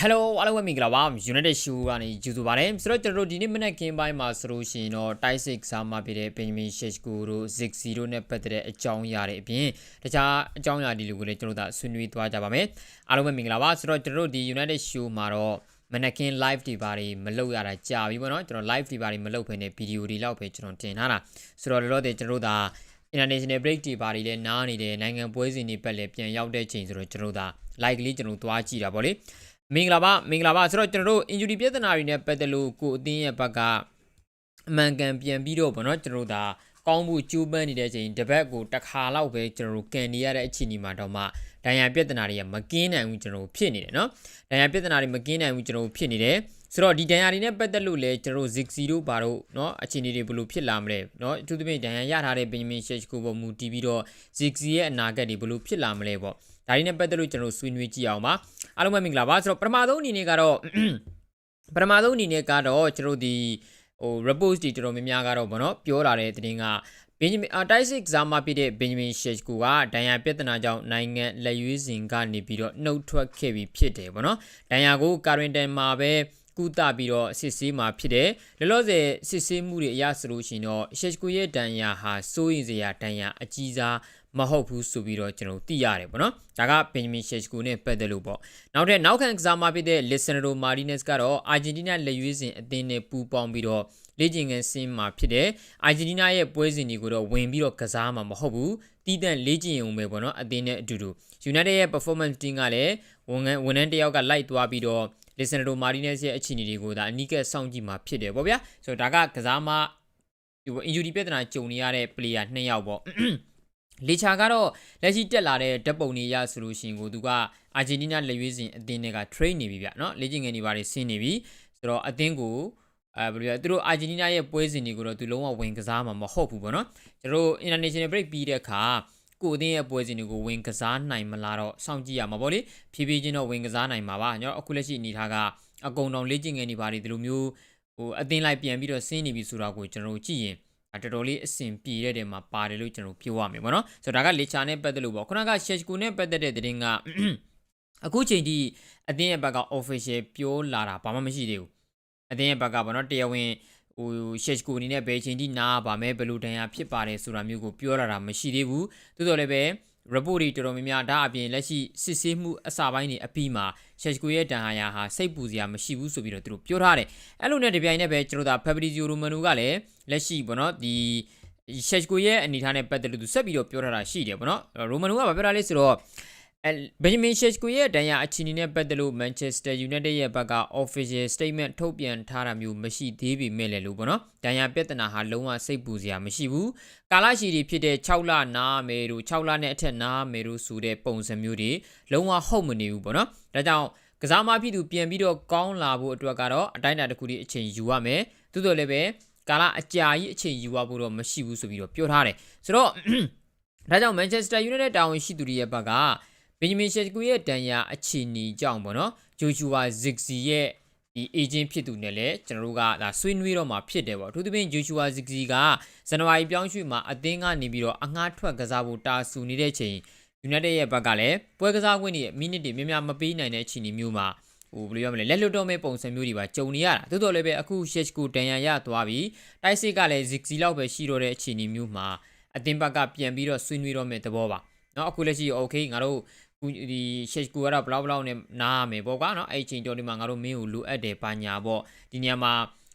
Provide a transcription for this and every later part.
Hello အားလုံးပဲမင်္ဂလာပါ United Show ကနေကြိုဆိုပါရစေဆိုတော့ကျွန်တော်တို့ဒီနေ့မနက်ခင်းပိုင်းမှာဆိုလို့ရှိရင်တော့ Type 6စာမှာဖြစ်တဲ့ Benjamin Sheshko တို့ Ziggy တို့နဲ့ပတ်သက်တဲ့အကြောင်းအရာတွေအပြင်တခြားအကြောင်းအရာတွေကိုလည်းကျွန်တော်တို့ဆွေးနွေးသွားကြပါမယ်အားလုံးပဲမင်္ဂလာပါဆိုတော့ကျွန်တော်တို့ဒီ United Show မှာတော့မနက်ခင်း live တွေပါတွေမလုပ်ရတာကြာပြီပေါ့နော်ကျွန်တော် live တွေပါတွေမလုပ်ဖ ೇನೆ ဗီဒီယိုတွေလောက်ပဲကျွန်တော်တင်ထားတာဆိုတော့လောလောဆယ်ကျွန်တော်တို့ဒါ international break တွေပါတွေလည်းနားနေတယ်နိုင်ငံပွဲစဉ်တွေပတ်လည်းပြန်ရောက်တဲ့ချိန်ဆိုတော့ကျွန်တော်တို့ဒါ like လေးကျွန်တော်တို့သွားကြည့်တာပေါ့လေ မင်္ဂလာပါမင်္ဂလာပါဆိုတော့ကျွန်တော်တို့ injury ပြဿနာတွေနဲ့ပတ်သက်လို့ကိုအသင်းရဲ့ဘက်ကအမှန်ကန်ပြန်ပြီးတော့ဗောနော်ကျွန်တော်တို့ဒါကောင်းမှုကျိုးပန်းနေတဲ့ချိန်တစ်ပတ်ကိုတစ်ခါလောက်ပဲကျွန်တော်တို့ကန်နေရတဲ့အခြေအနေမှာတော့မှဒဏ်ရာပြဿနာတွေကမကင်းနိုင်ဘူးကျွန်တော်တို့ဖြစ်နေတယ်နော်ဒဏ်ရာပြဿနာတွေမကင်းနိုင်ဘူးကျွန်တော်တို့ဖြစ်နေတယ်ဆိုတော့ဒီဒဏ်ရာတွေနဲ့ပတ်သက်လို့လည်းကျွန်တော်တို့ Ziggy တို့ဘာတို့เนาะအခြေအနေတွေဘယ်လိုဖြစ်လာမလဲเนาะအထူးသဖြင့်ဒဏ်ရာရထားတဲ့ Benjamin Sheshko ပေါ်မူတည်ပြီးတော့ Ziggy ရဲ့အနာဂတ်တွေဘယ်လိုဖြစ်လာမလဲပေါ့ ဒါတွေနဲ့ပတ်သက်လို့ကျွန်တော်တို့ဆွေးနွေးကြည့်အောင်ပါအားလုံးပဲမင်္ဂလာပါဆိုတော့ပထမဆုံးအနေနဲ့ကတော့ပထမဆုံးအနေနဲ့ကတော့ကျွန်တော်တို့ဒီဟို report တွေတော်တော်များများကတော့ဗောနော်ပြောလာတဲ့သတင်းက Benjamin Artistic ဇာမဖြစ်တဲ့ Benjamin Sheshko ကဒဏ်ရာပြဿနာကြောင့်နိုင်ငံလက်ရွေးစင်ကနေပြီးတော့နှုတ်ထွက်ခဲ့ပြီးဖြစ်တယ်ဗောနော်ဒဏ်ရာကို quarantine မှာပဲကုသပြီးတော့စစ်ဆေးမှာဖြစ်တယ်လောလောဆယ်စစ်ဆေးမှုတွေအရဆိုလို့ရှိရင်တော့ Sheshko ရဲ့ဒဏ်ရာဟာစိုးရင်စရာဒဏ်ရာအကြီးစား မဟုတ်ဘူးဆိုပြီးတော့ကျွန်တော်သိရတယ်ပေါ့နော်ဒါက Benjamin Sheshko နဲ့ပတ်သက်လို့ပေါ့နောက်ထပ်နောက်ခံကစားမဖြစ်တဲ့ Lisandro Martinez ကတော့ Argentina လက်ရွေးစင်အသင်းနဲ့ပူးပေါင်းပြီးတော့လေ့ကျင့်ခန်းဆင်းမှာဖြစ်တယ်။ Argentina ရဲ့ပွဲစဉ်တွေကိုတော့ဝင်ပြီးတော့ကစားမှာမဟုတ်ဘူး။တီးတန့်လေ့ကျင့်ရုံပဲပေါ့နော်အသင်းနဲ့အတူတူ United ရဲ့ performance team ကလည်းဝန်ခံဝန်ထမ်းတစ်ယောက်ကလိုက်သွားပြီးတော့ Lisandro Martinez ရဲ့အခြေအနေတွေကိုဒါအနီးကပ်စောင့်ကြည့်မှာဖြစ်တယ်ပေါ့ဗျာ။ဆိုတော့ဒါကကစားမဒီ injury ပြဿနာကြုံနေရတဲ့ player နှစ်ယောက်ပေါ့။ လေချာကတော့လက်ရှိတက်လာတဲ့ဓာတ်ပုံတွေရဆိုလို့ရှိရင်ကိုသူကအာဂျင်တီးနားလက်ရွေးစင်အသင်းတွေက train နေပြီဗျเนาะလေ့ကျင့်ငယ်တွေပါတယ်ဆင်းနေပြီဆိုတော့အသင်းကိုအဲဘယ်လိုလဲသူတို့အာဂျင်တီးနားရဲ့ပွဲစဉ်တွေကိုတော့သူလုံးဝဝင်ကစားမှာမဟုတ်ဘူးပေါ့နော်ကျွန်တော်တို့ international break ပြီးတဲ့အခါကိုအသင်းရဲ့ပွဲစဉ်တွေကိုဝင်ကစားနိုင်မလားတော့စောင့်ကြည့်ရမှာပေါ့လေဖြည်းဖြည်းချင်းတော့ဝင်ကစားနိုင်မှာပါကျွန်တော်အခုလက်ရှိအနေထားကအကုံတော်လေ့ကျင့်ငယ်တွေပါတယ်ဒီလိုမျိုးဟိုအသင်းလိုက်ပြန်ပြီးတော့ဆင်းနေပြီဆိုတာကိုကျွန်တော်တို့ကြည့်ရင် တော်တော်လေးအဆင်ပြေတဲ့တဲ့မှာပါတယ်လို့ကျွန်တော်ပြောရမယ်ပေါ့နော်ဆိုတော့ဒါကလေချာနဲ့ပတ်သက်လို့ပေါ့ခုနက Sheshko နဲ့ပတ်သက်တဲ့သတင်းကအခုချိန်ထိအသင်းရဲ့ဘက်က official ပြောလာတာဘာမှမရှိသေးဘူးအသင်းရဲ့ဘက်ကပေါ့နော်တရားဝင်ဟို Sheshko အနေနဲ့ဘယ်ချိန်ထိနားပါမယ်ဘယ်လိုတန်ရာဖြစ်ပါတယ်ဆိုတာမျိုးကိုပြောလာတာမရှိသေးဘူးသို့တော်လည်းပဲ report တွေတော်တော်များများဒါအပြင်လက်ရှိစစ်ဆေးမှုအစပိုင်းတွေအပြီးမှာ Sheshko ရဲ့တန်ဟာယာဟာစိတ်ပူစရာမရှိဘူးဆိုပြီးတော့သူတို့ပြောထားတယ်အဲ့လိုနဲ့တပြိုင်နက်ပဲကျွန်တော်ဒါ Fabrizio Romano ကလည်းလက်ရှိပေါ့နော်ဒီ Sheshko ရဲ့အနေထားနဲ့ပတ်သက်လို့သူဆက်ပြီးတော့ပြောထားတာရှိတယ်ပေါ့နော် Romano ကဘာပြောတာလဲဆိုတော့အဲ ဘင်ဂျမင်ရှက်စကိုရဲ့ဒဏ်ရာအခြေအနေနဲ့ပတ်သက်လို့ Manchester United ရဲ့ဘက်က official statement ထုတ်ပြန်ထားတာမျိုးမရှိသေးပေမဲ့လည်းလို့ပေါ့နော်ဒဏ်ရာပြဿနာဟာလုံးဝစိတ်ပူစရာမရှိဘူးကာလရှည်တွေဖြစ်တဲ့6လနားမယ်တို့6လနဲ့အထက်နားမယ်တို့ဆိုတဲ့ပုံစံမျိုးတွေလုံးဝဟုတ်မနေဘူးပေါ့နော်ဒါကြောင့်ကစားမဖြစ်သူပြန်ပြီးတော့ကောင်းလာဖို့အတွက်ကတော့အတိုင်းအတာတစ်ခုတည်းအချိန်ယူရမယ်သို့တော်လည်းပဲကာလအကြာကြီးအချိန်ယူရဖို့တော့မရှိဘူးဆိုပြီးတော့ပြောထားတယ်ဆိုတော့ဒါကြောင့် Manchester United တာဝန်ရှိသူတွေရဲ့ဘက်က ဘင်ဂျမင်ရှက်ကူရဲ့တန်ရာအခြေအနေကြောင့်ပေါ့နော်ဂျိုဂျူဝါဇစ်ဇီရဲ့ဒီအေဂျင့်ဖြစ်သူနဲ့လည်းကျွန်တော်တို့ကဒါဆွေးနွေးတော့မှာဖြစ်တယ်ပေါ့အထူးသဖြင့်ဂျိုရှူဝါဇစ်ဇီကဇန်နဝါရီပြောင်းရွှေ့မှာအသင်းကနေပြီးတော့အငှားထွက်ကစားဖို့တာဆူနေတဲ့ချိန် United ရဲ့ဘက်ကလည်းပွဲကစားခွင့်တွေမိနစ်တွေများများမပေးနိုင်တဲ့အခြေအနေမျိုးမှာဟိုဘယ်လိုပြောမလဲလက်လွတ်တော့မဲ့ပုံစံမျိုးတွေပါကြုံနေရတာတိုးတော်လည်းပဲအခု Sheshko တန်ရန်ရသွားပြီးတိုက်စစ်ကလည်းဇစ်ဇီလောက်ပဲရှိတော့တဲ့အခြေအနေမျိုးမှာအသင်းဘက်ကပြန်ပြီးတော့ဆွေးနွေးတော့မဲ့သဘောပါနော်အခုလက်ရှိ okay ငါတို့ ကူဒီရှက်ကူကတော့ဘလောက်ဘလောက်နဲ့နားရမယ်ပေါ့ကွာနော်အဲ့ချိန်ကြောဒီမှာငါတို့မင်းကိုလိုအပ်တယ်ပါညာပေါ့ဒီနေရာမှာ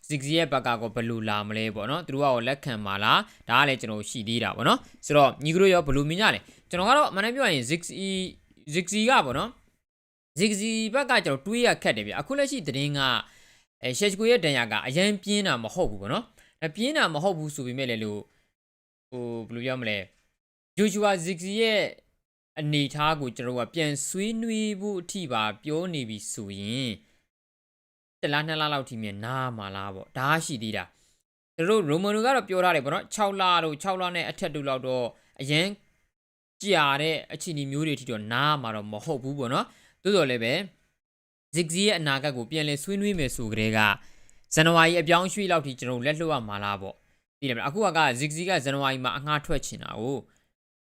6ရဲ့ဘက်ကကဘလူလာမလဲပေါ့နော်သူတို့ကလက်ခံပါလားဒါကလည်းကျွန်တော်ရှိသေးတာပေါ့နော်ဆိုတော့ညီကတို့ရောဘလူမြင်ကြလဲကျွန်တော်ကတော့အမှန်တမ်းပြောရင် 6e 6e ကပေါ့နော် 6e ဘက်ကကျွန်တော်တွေးရခက်တယ်ဗျအခုလက်ရှိသတင်းကအဲရှက်ကူရဲ့တန်ရကအရင်ပြင်းတာမဟုတ်ဘူးပေါ့နော်အပြင်းတာမဟုတ်ဘူးဆိုပေမဲ့လည်းလို့ဟိုဘယ်လိုပြောမလဲ Joshua 6e ရဲ့ အနေထားကိုကျွန်တော်ကပြန်ဆွေးနွေးဖို့အထိပါပြောနေပြီဆိုရင်တလားနှစ်လားလောက်ထိမြင်နားမှာလားပေါ့ဒါရှိသေးတာကျွန်တော်ရိုမန်နိုကတော့ပြောထားတယ်ပေါ့နော်6လတို့6လနဲ့အထက်တူလောက်တော့အရင်ကြာတဲ့အခြေအနေမျိုးတွေထိတော့နားမှာတော့မဟုတ်ဘူးပေါ့နော်သို့တော်လည်းပဲ Ziggy ရဲ့အနာဂတ်ကိုပြန်လဲဆွေးနွေးမယ်ဆိုကြတဲ့ကဇန်နဝါရီအပြောင်းရွှေ့လောက်ထိကျွန်တော်လက်လွတ်ရမှာလားပေါ့သိတယ်မလားအခုက Ziggy ကဇန်နဝါရီမှာအငှားထွက်ချင်တာ哦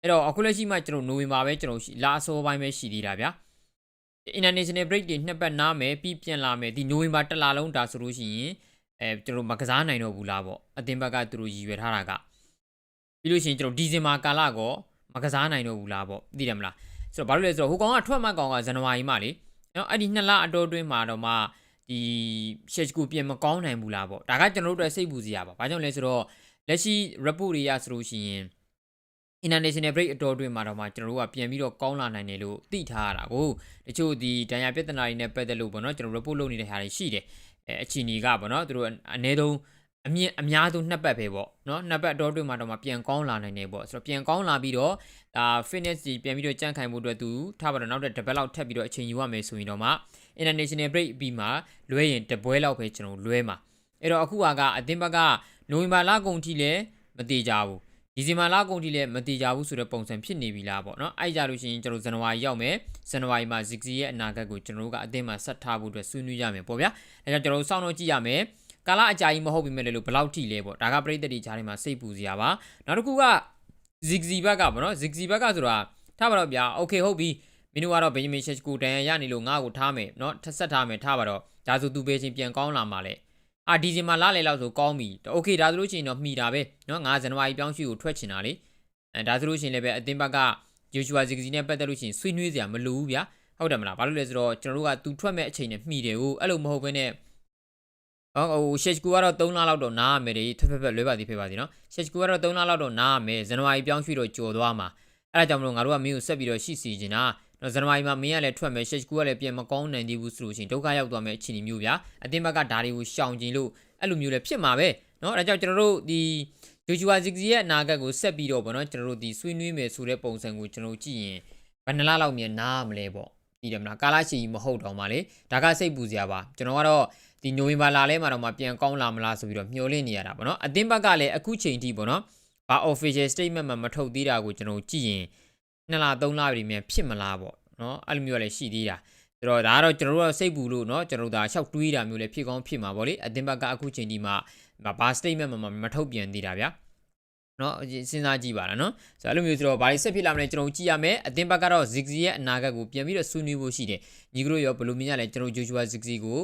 အဲ့တော့အခုလက်ရှိမှကျွန်တော်နိုဝင်ဘာပဲကျွန်တော်ရှိလာအစောပိုင်းပဲရှိသေးတာဗျာ international break တွေနှစ်ပတ်နားမယ်ပြီးပြန်လာမယ်ဒီနိုဝင်ဘာတစ်လလုံးဒါဆိုလို့ရှိရင်အဲကျွန်တော်မကစားနိုင်တော့ဘူးလားပေါ့အသင်းဘက်ကသူတို့ရည်ရွယ်ထားတာကပြီးလို့ရှိရင်ကျွန်တော်ဒီဇင်ဘာကာလကောမကစားနိုင်တော့ဘူးလားပေါ့သိတယ်မလားဆိုတော့ဘာလို့လဲဆိုတော့ဟိုကောင်ကထွက်မှတ်ကောင်ကဇန်နဝါရီမှလေနော်အဲ့ဒီနှစ်လအတော်အတွင်းမှာတော့မှဒီရှက်ကူပြင်မကောင်းနိုင်ဘူးလားပေါ့ဒါကကျွန်တော်တို့အတွက်စိတ်ပူစရာပါဘာကြောင့်လဲဆိုတော့လက်ရှိ report တွေရဆိုလို့ရှိရင် international break အတော်အတွင်းမှာတော့မှကျွန်တော်တို့ကပြန်ပြီးတော့ကောင်းလာနိုင်တယ်လို့သိထားရတာကိုတချို့ဒီဒဏ်ရာပြဿနာတွေနဲ့ပတ်သက်လို့ပေါ့နော်ကျွန်တော် report လုပ်နေတဲ့ဟာတွေရှိတယ်အဲအချီနီကပေါ့နော်သူတို့အနည်းဆုံးအမြင့်အများဆုံးနှစ်ပတ်ပဲပေါ့နော်နှစ်ပတ်အတော်အတွင်းမှာတော့မှပြန်ကောင်းလာနိုင်တယ်ပေါ့ဆိုတော့ပြန်ကောင်းလာပြီးတော့ဒါ fitness ကြီးပြန်ပြီးတော့ကြန့်ခိုင်မှုအတွက်သူထားပါတော့နောက်တဲ့တစ်ပတ်လောက်ထပ်ပြီးတော့အချိန်ယူရမယ်ဆိုရင်တော့မှ international break ပြီးမှလွဲရင်တပွဲလောက်ပဲကျွန်တော်လွဲမှာအဲ့တော့အခုကအသင်းဘက်ကနိုဝင်ဘာလကုန်ထိလည်းမတည်ကြဘူး ဒီဇင်ဘာလကုန်ထိလည်းမတည်ကြဘူးဆိုတဲ့ပုံစံဖြစ်နေပြီလားပေါ့နော်အဲ့ကြလို့ရှိရင်ကျွန်တော်ဇန်နဝါရီရောက်မယ်ဇန်နဝါရီမှာ Ziggy ရဲ့အနာဂတ်ကိုကျွန်တော်တို့ကအသင်းမှာဆက်ထားဖို့အတွက်ဆွေးနွေးကြမယ်ပေါ့ဗျာအဲကြောင့်ကျွန်တော်တို့စောင့်တော့ကြည့်ရမယ်ကာလအကြာကြီးမဟုတ်ပြီမဲ့လို့ဘယ်လောက်ထိလဲပေါ့ဒါကပြိတ္တိကြားထဲမှာစိတ်ပူစရာပါနောက်တစ်ခုက Ziggy ဘက်ကပေါ့နော် Ziggy ဘက်ကဆိုတာထားပါတော့ဗျာ Okay ဟုတ်ပြီမင်းတို့ကတော့ Benjamin Sheshko တန်ရရနေလို့ငါ့ကိုထားမယ်เนาะထပ်ဆက်ထားမယ်ထားပါတော့ဒါဆိုသူပေးချင်းပြန်ကောင်းလာမှာလေ အာဒီဇင်မှာလာလေလောက်ဆိုကောင်းပြီโอเคဒါဆိုလို့ရှိရင်တော့မှီတာပဲเนาะငါဇန်နဝါရီပြောင်းရွှေ့ကိုထွက်ချင်တာလေအဲဒါဆိုလို့ရှိရင်လည်းပဲအသင်းဘက်က Joshua Ziggy နဲ့ပတ်သက်လို့ရှိရင်ဆွေးနွေးစရာမလိုဘူးဗျာဟုတ်တယ်မလားဘာလို့လဲဆိုတော့ကျွန်တော်တို့ကသူထွက်မဲ့အချိန်နဲ့မှီတယ်ဟိုအဲ့လိုမဟုတ်ဘဲနဲ့ဟောဟိုရှက်ကူကတော့3လလောက်တော့နားရမယ်လေဖက်ဖက်ဖက်လွဲပါသေးဖေးပါသေးနော်ရှက်ကူကတော့3လလောက်တော့နားရမယ်ဇန်နဝါရီပြောင်းရွှေ့တော့ကြော်သွားမှာအဲ့ဒါကြောင့်မလို့ငါတို့ကမင်းကိုဆက်ပြီးတော့ရှိစီနေတာနော် ဇန်နဝါရီမှာမင်းကလည်းထွက်မယ်ရှက်ကူကလည်းပြန်မကောင်းနိုင်သေးဘူးဆိုလို့ရှိရင်ဒုက္ခရောက်သွားမယ်အခြေအနေမျိုးဗျာအတင်းဘက်ကဓာတွေကိုရှောင်ကျင်လို့အဲ့လိုမျိုးလည်းဖြစ်မှာပဲနော်အဲဒါကြောင့်ကျွန်တော်တို့ဒီဂျိုဂျူဝါဇစ်ဇီရဲ့အနာဂတ်ကိုဆက်ပြီးတော့ဗောနော်ကျွန်တော်တို့ဒီဆွေးနွေးမယ်ဆိုတဲ့ပုံစံကိုကျွန်တော်ကြည့်ရင်ဘယ်နှလလောက်မြန်နားမလဲပေါ့ဒီတယ်မလားကာလာရှိကြီးမဟုတ်တော့မှလေဒါကစိတ်ပူစရာပါကျွန်တော်ကတော့ဒီနိုဝင်ဘာလလဲမှာတော့မှပြန်ကောင်းလာမလားဆိုပြီးတော့မျှော်လင့်နေရတာပေါ့နော်အတင်းဘက်ကလည်းအခုချိန်ထိပေါ့နော်ဘာ official statement မှမထုတ်သေးတာကိုကျွန်တော်ကြည့်ရင် နှစ်လသုံးလပြီမြန်ဖြစ်မလားပေါ့နော်အဲ့လိုမျိုးလည်းရှိသေးတာဆိုတော့ဒါကတော့ကျွန်တော်တို့ကစိတ်ပူလို့เนาะကျွန်တော်တို့ဒါလျှောက်တွေးတာမျိုးလည်းဖြစ်ကောင်းဖြစ်မှာပေါ့လေအတင်းဘက်ကအခုချိန်ဒီမှာဘာ statement မှမထုတ်ပြန်သေးတာဗျာနော်စဉ်းစားကြည့်ပါလားနော်ဆိုတော့အဲ့လိုမျိုးဆိုတော့ဘာတွေဆက်ဖြစ်လာမလဲကျွန်တော်ကြည့်ရမယ်အတင်းဘက်ကတော့ Ziggy ရဲ့အနာဂတ်ကိုပြန်ပြီးတော့ဆွေးနွေးဖို့ရှိတယ်ညီကတို့ရောဘယ်လိုမြင်ရလဲကျွန်တော် Joshua Ziggy ကို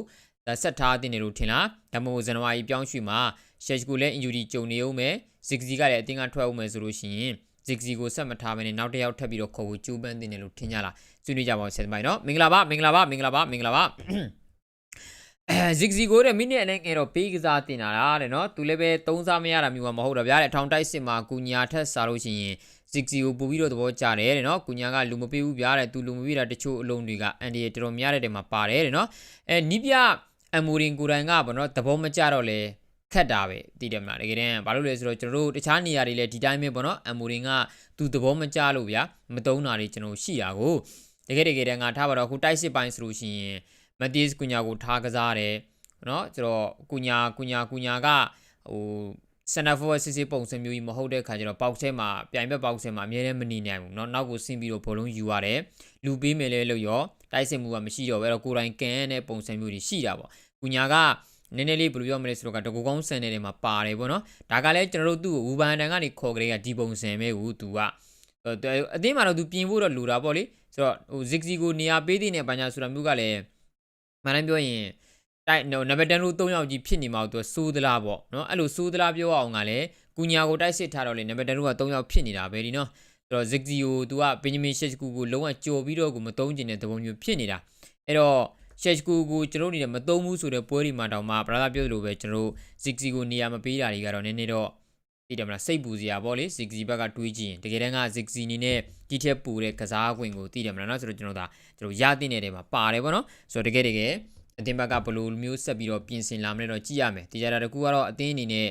ဒါဆက်ထားတင်တယ်လို့ထင်လားဒါမှမဟုတ်ဇန်နဝါရီပြောင်းရွှေ့မှာ Shesh ကိုလည်း injury ကြုံနေအောင်မယ် Ziggy ကလည်းအတင်းကထွက်အောင်မယ်ဆိုလို့ရှိရင် Ziggy ကိုဆက်မထားဘဲနဲ့နောက်တစ်ယောက်ထပ်ပြီးတော့ခေါ်ဖို့ကြိုးပမ်းတင်တယ်လို့ထင်ကြလားဆွေးနွေးကြပါဦးဆက်ပိုင်းနော်မင်္ဂလာပါမင်္ဂလာပါမင်္ဂလာပါမင်္ဂလာပါအဲ Ziggy ကိုတဲ့မိနစ်အနည်းငယ်တော့ပေးကစားတင်တာလားတဲ့နော်သူလည်းပဲသုံးစားမရတာမျိုးကမဟုတ်တော့ဗျာတဲ့ထောင်တိုက်စစ်မှာကုညာထက်စားလို့ရှိရင် Ziggy ကိုပို့ပြီးတော့သဘောကျတယ်တဲ့နော်ကုညာကလူမပေးဘူးဗျာတဲ့သူလူမပေးတာတချို့အလုံးတွေကအန်ဒီတော်တော်များတဲ့တဲမှာပါတယ်တဲ့နော်အဲနီးပြအမူရင်ကိုတိုင်ကဗောနော်သဘောမကျတော့လေ ခက်တာပဲတည်တယ်မလားတကယ်တမ်းဘာလို့လဲဆိုတော့ကျွန်တော်တို့တခြားနေရာတွေလည်းဒီတိုင်းပဲပေါ့နော်အမူရင်ကသူသဘောမကျလို့ဗျာမတုံးတာတွေကျွန်တော်ရှိတာကိုတကယ်တကယ်တမ်းငါထားပါတော့ခုတိုက်စစ်ပိုင်းဆိုလို့ရှိရင်မက်တီးစ်ကုညာကိုထားကစားတယ်နော်ဆိုတော့ကုညာကုညာကုညာကဟိုစနဖောစစ်စစ်ပုံစံမျိုးကြီးမဟုတ်တဲ့ခါကျတော့ပေါက်ဆဲမှာပြိုင်ဘက်ပေါက်ဆဲမှာအများနဲ့မနေနိုင်ဘူးเนาะနောက်ကိုဆင်းပြီးတော့ဘောလုံးယူရတယ်လူပေးမယ်လဲလို့ရောတိုက်စစ်မှုကမရှိတော့ဘူးအဲ့တော့ကိုယ်တိုင်ကန်တဲ့ပုံစံမျိုးတွေရှိတာပေါ့ကုညာက နည်းနည်းလေးဘယ်လိုပြောမလဲဆိုတော့ကတကူကောင်းဆန်တဲ့နေမှာပါတယ်ပေါ့နော်ဒါကလည်းကျွန်တော်တို့သူ့ကိုဝူဘန်တန်ကနေခေါ်ကြတဲ့ကဒီပုံစံပဲဟူသူကအတင်းမှာတော့သူပြင်ဖို့တော့လိုတာပေါ့လေဆိုတော့ဟို Ziggy ကိုနေရာပေးတဲ့နေပါညာဆိုတာမျိုးကလည်းမှန်တယ်ပြောရင်တိုက်နံပါတ်10လို့3ယောက်ကြီးဖြစ်နေမှာသူစိုးသလားပေါ့နော်အဲ့လိုစိုးသလားပြောအောင်ကလည်းကုညာကိုတိုက်စစ်ထားတော့လေနံပါတ်10လို့က3ယောက်ဖြစ်နေတာပဲဒီနော်ဆိုတော့ Ziggy ကို तू က Benjamin Sheshko ကိုလုံးဝကြော်ပြီးတော့ကိုမတုံးကျင်တဲ့သဘောမျိုးဖြစ်နေတာအဲ့တော့ Sheshko ကိုကျွန်တော်တို့နေမတုံးဘူးဆိုတဲ့ပွဲဒီမှာတောင်မှ brother ပြောသလိုပဲကျွန်တော်တို့ Ziggy ကိုနေရာမပေးတာတွေကတော့နည်းနည်းတော့သိတယ်မလားစိတ်ပူစရာပေါ့လေ Ziggy ဘက်ကတွေးကြည့်ရင်တကယ်တမ်းက Ziggy အနေနဲ့ဒီထက်ပူတဲ့ကစားခွင့်ကိုသိတယ်မလားနော်ဆိုတော့ကျွန်တော်ဒါကျွန်တော်ရတဲ့နေတယ်မှာပါတယ်ပေါ့နော်ဆိုတော့တကယ်တကယ်အသင်းဘက်ကဘယ်လိုမျိုးဆက်ပြီးတော့ပြင်ဆင်လာမလဲတော့ကြည့်ရမယ်တရားတာတကူကတော့အသင်းအနေနဲ့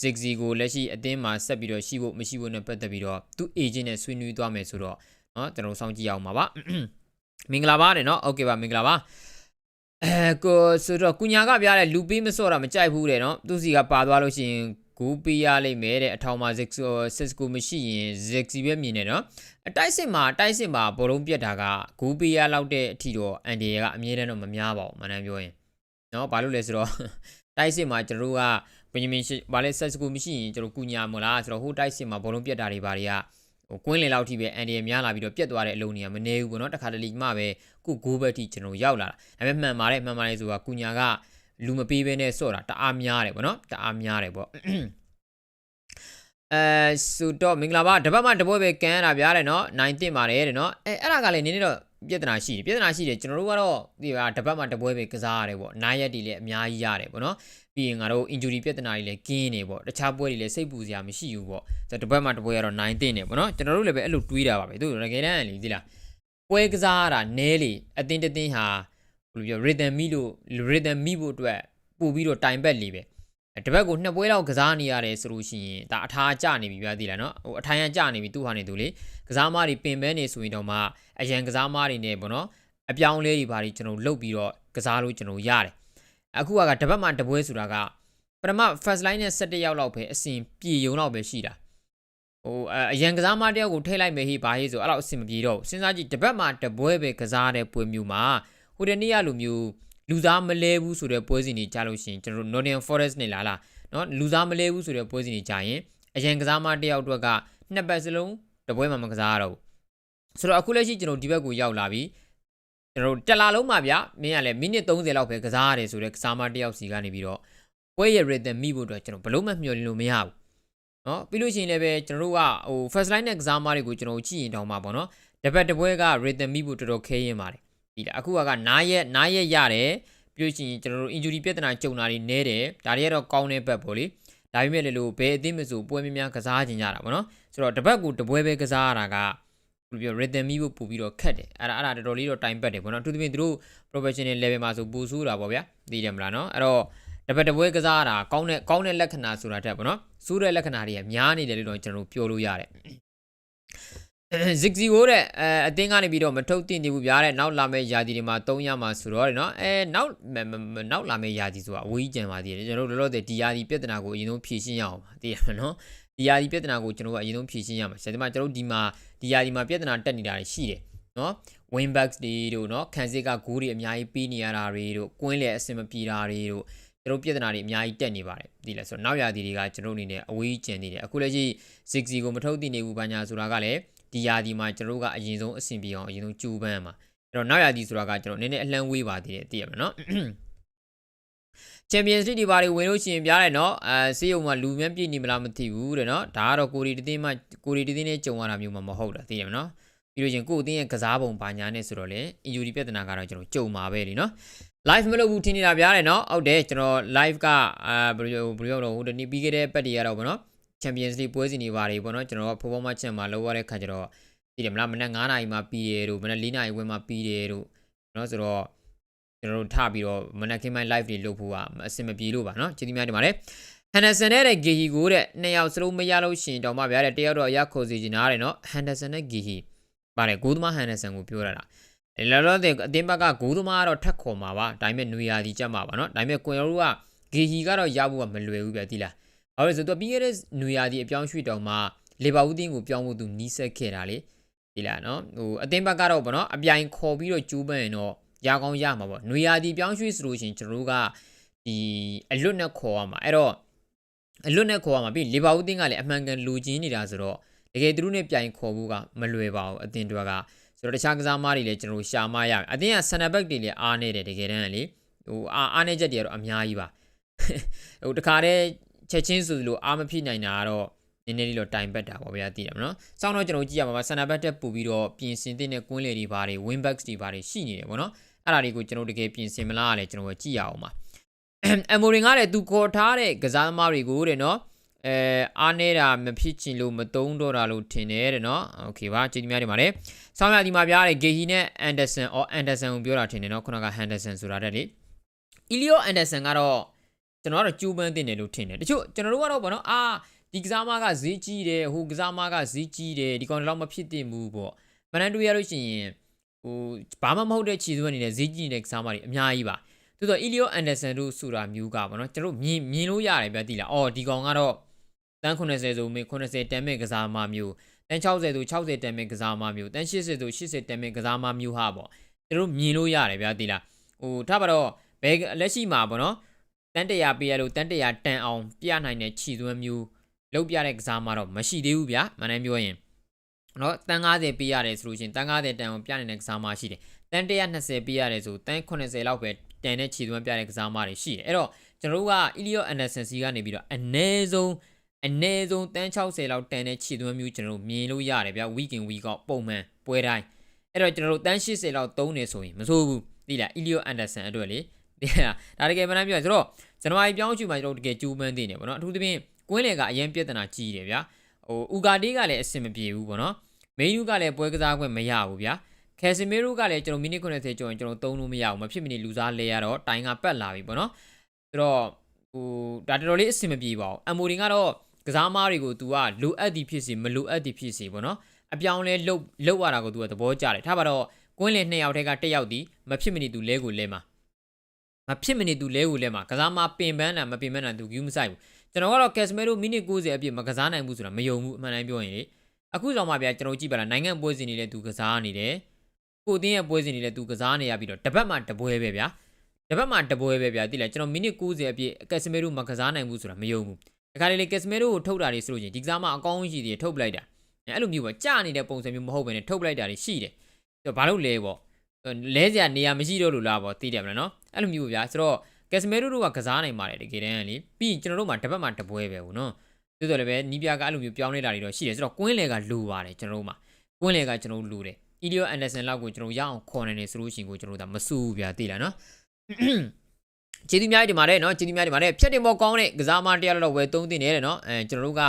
Ziggy ကိုလက်ရှိအသင်းမှာဆက်ပြီးတော့ရှိဖို့မရှိဖို့နဲ့ပတ်သက်ပြီးတော့သူ့ agent နဲ့ဆွေးနွေးသွားမယ်ဆိုတော့เนาะကျွန်တော်စောင့်ကြည့်အောင်ပါပါမင်္ဂလာပါတဲ့เนาะโอเคပါမင်္ဂလာပါ အဲကိုဆိုတော့ကုညာကပြတဲ့လူပေးမစော့တာမကြိုက်ဘူးတဲ့နော်သူစီကပါသွားလို့ရှိရင်ဂူပေးရလိမ့်မယ်တဲ့အထောင်မှာ6 6ကိုမရှိရင်6စီပဲမြင်နေနော်အတိုက်စစ်မှာအတိုက်စစ်မှာဘောလုံးပြက်တာကဂူပေးရလောက်တဲ့အထီတော့အန်ဒီကအမြဲတမ်းတော့မများပါဘူးမနမ်းပြောရင်နော်ဘာလို့လဲဆိုတော့တိုက်စစ်မှာကျွန်တော်ကဘင်ဂျမင်ဘာလဲ6ကိုမရှိရင်ကျွန်တော်ကုညာမလားဆိုတော့ဟိုတိုက်စစ်မှာဘောလုံးပြက်တာတွေဘာတွေကဟိုကွင်းလင်လောက်ထိပဲအန်ဒီရများလာပြီးတော့ပြက်သွားတဲ့အလုံးတွေကမနေဘူးပေါ့နော်တခါတလေမှပဲ ခုဂိုးဘက်ထိကျွန်တော်ရောက်လာတာဒါပေမဲ့မှန်ပါတယ်မှန်ပါတယ်ဆိုတာကုညာကလူမပေးဘဲနဲ့ဆော့တာတအားများတယ်ပေါ့နော်တအားများတယ်ပေါ့အဲဆိုတော့မင်္ဂလာပါတပတ်မှတပွဲပဲကန်ရတာဗျာတဲ့နော်နိုင်တင်ပါတယ်တဲ့နော်အဲအဲ့ဒါကလည်းနည်းနည်းတော့ပြဿနာရှိတယ်ပြဿနာရှိတယ်ကျွန်တော်တို့ကတော့ဒီကတပတ်မှတပွဲပဲကစားရတယ်ပေါ့နားရက်တွေလည်းအများကြီးရတယ်ပေါ့နော်ပြီးရင်ငါတို့ injury ပြဿနာတွေလည်းကင်းနေပေါ့တခြားပွဲတွေလည်းစိတ်ပူစရာမရှိဘူးပေါ့ဆိုတော့တပတ်မှတပွဲကတော့နိုင်တင်နေပေါ့နော်ကျွန်တော်တို့လည်းပဲအဲ့လိုတွေးတာပါပဲသူတကယ်တမ်းလေဒီလား ပွဲကစားရတာနဲလေအတင်းတတင်းဟာဘယ်လိုပြော rhythm မိလို့ rhythm မိဖို့အတွက်ပို့ပြီးတော့တိုင်ပက်လေပဲတပတ်ကိုနှစ်ပွဲလောက်ကစားနေရတယ်ဆိုလို့ရှိရင်ဒါအထာကျနေပြီပြသိလားနော်ဟိုအထိုင်ရကျနေပြီသူ့ဟာနေသူလေကစားမတွေပင်ပန်းနေဆိုရင်တော့မှအရန်ကစားမတွေနဲ့ပေါ့နော်အပြောင်းလဲတွေဘာတွေကျွန်တော်လုတ်ပြီးတော့ကစားလို့ကျွန်တော်ရတယ်အခုကတပတ်မှတပွဲဆိုတာကပထမ first line နဲ့17ရောက်လောက်ပဲအစဉ်ပြေယုံလောက်ပဲရှိတာ ဟိုအရန်ကစားမတယောက်ကိုထိလိုက်မယ်ဟိဘာဟိဆိုအဲ့လောက်အစဉ်မပြေတော့ဘူးစဉ်းစားကြည့်တပတ်မှတပွဲပဲကစားတဲ့ပွဲမျိုးမှာဟိုတနေ့ကလိုမျိုးလူသားမလဲဘူးဆိုတဲ့ပွဲစဉ်တွေကြားလို့ရှိရင်ကျွန်တော်တို့ Nottingham Forest နဲ့လာလာနော်လူသားမလဲဘူးဆိုတဲ့ပွဲစဉ်တွေကြားရင်အရန်ကစားမတယောက်အတွက်ကနှစ်ပတ်စလုံးတပွဲမှမကစားရတော့ဘူးဆိုတော့အခုလက်ရှိကျွန်တော်ဒီဘက်ကိုရောက်လာပြီကျွန်တော်တက်လာလုံးမှာဗျမင်းကလည်းမိနစ်30လောက်ပဲကစားရတယ်ဆိုတော့ကစားမတယောက်စီကနေပြီးတော့ပွဲရဲ့ rhythm မိဖို့အတွက်ကျွန်တော်ဘလို့မှမျှော်လင့်လို့မရဘူး နော်ပြီးလို့ရှိရင်လည်းပဲကျွန်တော်တို့ကဟို first line နဲ့ကစားမတွေကိုကျွန်တော်ကြည့်ရင်တောင်မှပေါ့နော်တပတ်တပွဲက rhythm မိဖို့တော်တော်ခဲရင်ပါတယ်ဒီလားအခုကနားရက်နားရက်ရတယ်ပြီးလို့ရှိရင်ကျွန်တော်တို့ injury ပြဿနာကြုံတာတွေနဲတယ်ဒါတွေကတော့ကောင်းတဲ့ဘက်ပေါ့လေဒါပေမဲ့လည်းလို့ဘယ်အသင်းမဆိုပွဲများများကစားခြင်းကြတာပေါ့နော်ဆိုတော့တပတ်ကိုတပွဲပဲကစားရတာကဘယ်လိုပြော rhythm မိဖို့ပို့ပြီးတော့ခက်တယ်အဲ့ဒါအဲ့ဒါတော်တော်လေးတော့ time ပတ်တယ်ပေါ့နော်အထူးသဖြင့်သူတို့ professional level မှာဆိုပူဆိုးတာပေါ့ဗျာသိတယ်မလားနော်အဲ့တော့ တပတ်တပွဲကစားရတာကောင်းတဲ့ကောင်းတဲ့လက္ခဏာဆိုတာတက်ပေါ့နော်စိုးတဲ့လက္ခဏာတွေကများနေတယ်လို့တော့ကျွန်တော်တို့ပြောလို့ရတယ်ဇစ်ဇီကိုတဲ့အဲအတင်းကနေပြီးတော့မထုတ်တင်နေဘူးဗျာတဲ့နောက်လာမယ့်ယာတီတွေမှာတုံးရမှာဆိုတော့တဲ့နော်အဲနောက်နောက်လာမယ့်ယာတီဆိုတာအဝေးကြံပါသေးတယ်ကျွန်တော်တို့လောလောဆယ်ဒီယာတီပြဿနာကိုအရင်ဆုံးဖြေရှင်းရအောင်ပါသိရမနော်ဒီယာတီပြဿနာကိုကျွန်တော်တို့ကအရင်ဆုံးဖြေရှင်းရမှာဆက်ဒီမှာကျွန်တော်တို့ဒီမှာဒီယာတီမှာပြဿနာတက်နေတာရှိတယ်နော် win backs တွေတို့နော်ခံစစ်ကဂိုးတွေအများကြီးပေးနေရတာတွေတို့ကွင်းလေအဆင်မပြေတာတွေတို့ ကျွန်တော်ပြဿနာတွေအများကြီးတက်နေပါတယ်ဒီလဲဆိုတော့နောက်ရာသီတွေကကျွန်တော်အနေနဲ့အဝေးကျန်နေတယ်အခုလက်ရှိ 60ကိုမထုတ်တည်နေဘူးဘာညာဆိုတာကလည်းဒီရာသီမှာကျွန်တော်တို့ကအရင်ဆုံးအဆင်ပြေအောင်အရင်ဆုံးကြိုးပမ်းမှာအဲ့တော့နောက်ရာသီဆိုတာကကျွန်တော်နည်းနည်းအလန့်ဝေးပါသေးတယ်သိရမှာနော်ချန်ပီယံစ်လိဒီဘာတွေဝင်လို့ရှိရင်ပြားတယ်နော်အဲစေးုံမှာလူမြန်းပြည့်နေမလားမသိဘူးတဲ့နော်ဒါကတော့ကိုရီတသိန်းမှကိုရီတသိန်းနဲ့ကြုံရတာမျိုးမှမဟုတ်တာသိရမှာနော်ပြီးလို့ချင်းကိုအတင်းရဲ့ကစားပုံပါညာနဲ့ဆိုတော့လေ injury ပြဿနာကတော့ကျွန်တော်ကြုံမှာပဲလीနော် live မလုပ်ဘူးထင်နေတာဗျားတယ်နော်ဟုတ်တယ်ကျွန်တော် live ကအာဘယ်လိုဘယ်လိုတော့ဟိုတနေ့ပြီးခဲ့တဲ့ပတ်တွေရတော့ဗောနော် Champions League ပွဲစဉ်တွေပါတွေဗောနော်ကျွန်တော်က performance ချက်မှာလောက်ရတဲ့ခါကျတော့သိတယ်မလားမနက်9နာရီမှပြီးတယ်တို့မနက်4နာရီဝန်းမှပြီးတယ်တို့နော်ဆိုတော့ကျွန်တော်တို့ထပြီးတော့မနက်ခင်းပိုင်း live တွေလုပ်ဖို့ကအဆင်မပြေလို့ပါနော်ကျေးဇူးများတင်ပါတယ်ဟန်ဒဆန်နဲ့ဂီဟီကိုတဲ့နှစ်ယောက်စလုံးမရလို့ရှင်တောင်မှဗျာတဲ့တယောက်တော့အရခေါ်စီချင်တာတဲ့နော်ဟန်ဒဆန်နဲ့ဂီဟီပါတယ်ဂိုးသမားဟန်ဒဆန်ကိုပြောရတာ လောလောဆယ်အတင်းဘက်ကဂိုးသမားကတော့ထက်ခေါ်မှာပါဒါပေမဲ့နွေရာသီကြက်မှာပါနော်ဒါပေမဲ့ကွန်ရိုတို့ကဂီဟီကတော့ရဖို့ကမလွယ်ဘူးဗျာတိလားဘာလို့လဲဆိုတော့ပြီးခဲ့တဲ့နွေရာသီအပြောင်းရွှေ့တောင်မှလေဘာဦးတင်းကိုပြောင်းဖို့သူနီးစက်ခဲ့တာလေဒီလားနော်ဟိုအတင်းဘက်ကတော့ဗောနော်အပြိုင်ခေါ်ပြီးတော့ကျူးပန်းရင်တော့ရကောင်းရမှာပေါ့နွေရာသီပြောင်းရွှေ့ဆိုလို့ရှိရင်ကျွန်တော်တို့ကဒီအလွတ်နဲ့ခေါ်ရမှာအဲ့တော့အလွတ်နဲ့ခေါ်ရမှာပြီးလေဘာဦးတင်းကလည်းအမှန်ကန်လူချင်းနေတာဆိုတော့တကယ်သူတို့နဲ့ပြိုင်ခေါ်ဖို့ကမလွယ်ပါဘူးအတင်းတွေက ဆိုတော့တခြားကစားမားတွေလည်းကျွန်တော်ရှာမရအတင်းကဆန်နဘက်တွေလည်းအားနေတယ်တကယ်တမ်းလေဟိုအားအားနေချက်တွေကတော့အများကြီးပါဟိုတခါတည်းချက်ချင်းဆိုလို့အားမဖြစ်နိုင်တာကတော့နည်းနည်းလေးတော့တိုင်ပတ်တာပေါ့ဗျာသိတယ်မနော်။စောင်းတော့ကျွန်တော်ကြည့်ရမှာပါဆန်နဘက်တက်ပူပြီးတော့ပြင်ဆင်တဲ့ကွင်းလေတွေဘာတွေ win backs တွေဘာတွေရှိနေတယ်ပေါ့နော်။အဲ့ဒါတွေကိုကျွန်တော်တကယ်ပြင်ဆင်မလားလဲကျွန်တော်ကြည့်ရအောင်ပါ။အမိုရင်ကလည်းသူခေါ်ထားတဲ့ကစားသမားတွေကိုတဲ့နော် အဲအားနေတာမဖြစ်ချင်လို့မတုံးတော့တာလို့ထင်တယ်တဲ့နော်โอเคပါကျေးဇူးများတင်ပါတယ်ဆောင်းရဒီမှာပြရတယ်ဂေဟီနဲ့အန်ဒါဆန်အော်အန်ဒါဆန်ကိုပြောတာထင်တယ်နော်ခုနကဟန်ဒါဆန်ဆိုတာတဲ့လေအီလီယိုအန်ဒါဆန်ကတော့ကျွန်တော်ကတော့ကျူးပန်းတင်တယ်လို့ထင်တယ်တချို့ကျွန်တော်တို့ကတော့ဗောနော်အာဒီကစားမကဈေးကြီးတယ်ဟိုကစားမကဈေးကြီးတယ်ဒီကောင်တော့မဖြစ်တင်ဘူးပေါ့မနန်တူရလို့ရှိရင်ဟိုဘာမှမဟုတ်တဲ့ခြေစွမ်းအနေနဲ့ဈေးကြီးနေတဲ့ကစားမတွေအများကြီးပါသို့တော့အီလီယိုအန်ဒါဆန်တို့ဆိုတာမျိုးကဗောနော်ကျွန်တော်မြင်မြင်လို့ရတယ်ဗျာတိလားအော်ဒီကောင်ကတော့ တန်း80ဆိုမေ80တန်မဲ့ကစားမမျိုးတန်း60ဆို60တန်မဲ့ကစားမမျိုးတန်း80ဆို80တန်မဲ့ကစားမမျိုးဟာပေါ့ကျွန်တော်မြင်လို့ရတယ်ဗျာတိလားဟိုထားပါတော့ဘယ်လက်ရှိမှာပေါ့နော်တန်း100ပေးရလို့တန်း100တန်အောင်ပြနိုင်တဲ့ခြေသွမ်းမျိုးလောက်ပြတဲ့ကစားမတော့မရှိသေးဘူးဗျာမနမ်းပြောရင်နော်တန်90ပေးရတယ်ဆိုလို့ရှိရင်တန်90တန်ကိုပြနေတဲ့ကစားမရှိတယ်တန်120ပေးရတယ်ဆိုတန်80လောက်ပဲတန်တဲ့ခြေသွမ်းပြတဲ့ကစားမတွေရှိတယ်အဲ့တော့ကျွန်တော်တို့က Elio Anderson စီကနေပြီးတော့အနည်းဆုံး အနည်းဆုံးတန်60လောက်တန်တဲ့ခြေသွမ်းမျိုးကျွန်တော်တို့မြင်လို့ရတယ်ဗျ week in week out ပုံမှန်ပွဲတိုင်းအဲ့တော့ကျွန်တော်တို့တန်80လောက်သုံးနေဆိုရင်မဆိုးဘူးသိလား Elio Anderson အတွက်လေဒီလားဒါတကယ်မှန်ပြောရဆိုတော့ဇန်နဝါရီပြောင်းချူမှာကျွန်တော်တို့တကယ်ကြိုးပမ်းနေတယ်ပေါ့နော်အထူးသဖြင့်ကွင်းလေကအရင်ပြဿနာကြီးတယ်ဗျာဟိုဥကာတေးကလည်းအဆင်မပြေဘူးပေါ့နော်မေနူကလည်းပွဲကစားခွင့်မရဘူးဗျာကယ်ဆီမီရိုကလည်းကျွန်တော်မိနစ်90ကျော်ရင်ကျွန်တော်သုံးလို့မရဘူးမဖြစ်မနေလူစားလဲရတော့တိုင်းကပတ်လာပြီပေါ့နော်ဆိုတော့ဟိုဒါတော်တော်လေးအဆင်မပြေပါဘူးအမိုရင်ကတော့ ကစားမားတွေကို तू ကလိုအပ်သည်ဖြစ်စီမလိုအပ်သည်ဖြစ်စီပေါ့နော်အပြောင်းလဲလှုပ်လှုပ်ရတာကို तू ကသဘောကျတယ်ထားပါတော့ကွင်းလေနှစ်ယောက်တည်းကတစ်ယောက်ဒီမဖြစ်မနေ तू လဲကိုလဲမှာမဖြစ်မနေ तू လဲကိုလဲမှာကစားမားပင်ပန်းတာမပင်ပန်းတာ तू ယူမဆိုင်ဘူးကျွန်တော်ကတော့ကက်စမဲရိုမိနစ်90အပြည့်မကစားနိုင်ဘူးဆိုတာမယုံဘူးအမှန်တိုင်းပြောရင်လေအခုဆောင်မှဗျာကျွန်တော်ကြည့်ပါလားနိုင်ငံပွဲစဉ်တွေလည်း तू ကစားနေတယ်ကိုတင်းရဲ့ပွဲစဉ်တွေလည်း तू ကစားနေရပြီးတော့တပတ်မှတပွဲပဲဗျာတပတ်မှတပွဲပဲဗျာတိလားကျွန်တော်မိနစ်90အပြည့်ကက်စမဲရိုမကစားနိုင်ဘူးဆိုတာမယုံဘူးတ ခါလေလေကက်စမဲရိုကိုထုတ်တာတွေဆိုလို့ချင်းဒီကစားမအကောင်းကြီးတွေထုတ်ပလိုက်တာအဲ့လိုမျိုးပေါ့ကြာနေတဲ့ပုံစံမျိုးမဟုတ်ဘဲနဲ့ထုတ်ပလိုက်တာတွေရှိတယ်ဆိုတော့ဘာလို့လဲပေါ့လဲစရာနေရာမရှိတော့လို့လားပေါ့သိတယ်မလားနော်အဲ့လိုမျိုးဗျာဆိုတော့ကက်စမဲရိုတို့ကကစားနိုင်ပါတယ်တကယ်တမ်းလေပြီးရင်ကျွန်တော်တို့မှတပတ်မှတပွဲပဲဘူးနော်သို့တော်လည်းပဲနီးပြကအဲ့လိုမျိုးပြောင်းနေတာတွေတော့ရှိတယ်ဆိုတော့ကွင်းလေကလိုပါတယ်ကျွန်တော်တို့မှကွင်းလေကကျွန်တော်တို့လိုတယ် Elio Anderson လောက်ကိုကျွန်တော်ရအောင်ခေါ်နေနေဆိုလို့ရှိရင်ကိုကျွန်တော်တို့ဒါမစူးဗျာသိလားနော် ကျေးဇူးများတင်ပါတယ်နော်ကျေးဇူးများတင်ပါတယ်ဖြတ်တင်ပေါ်ကောင်းတဲ့ကစားမတရားတော့ဝယ်သုံးတင်နေတယ်နော်အဲကျွန်တော်တို့က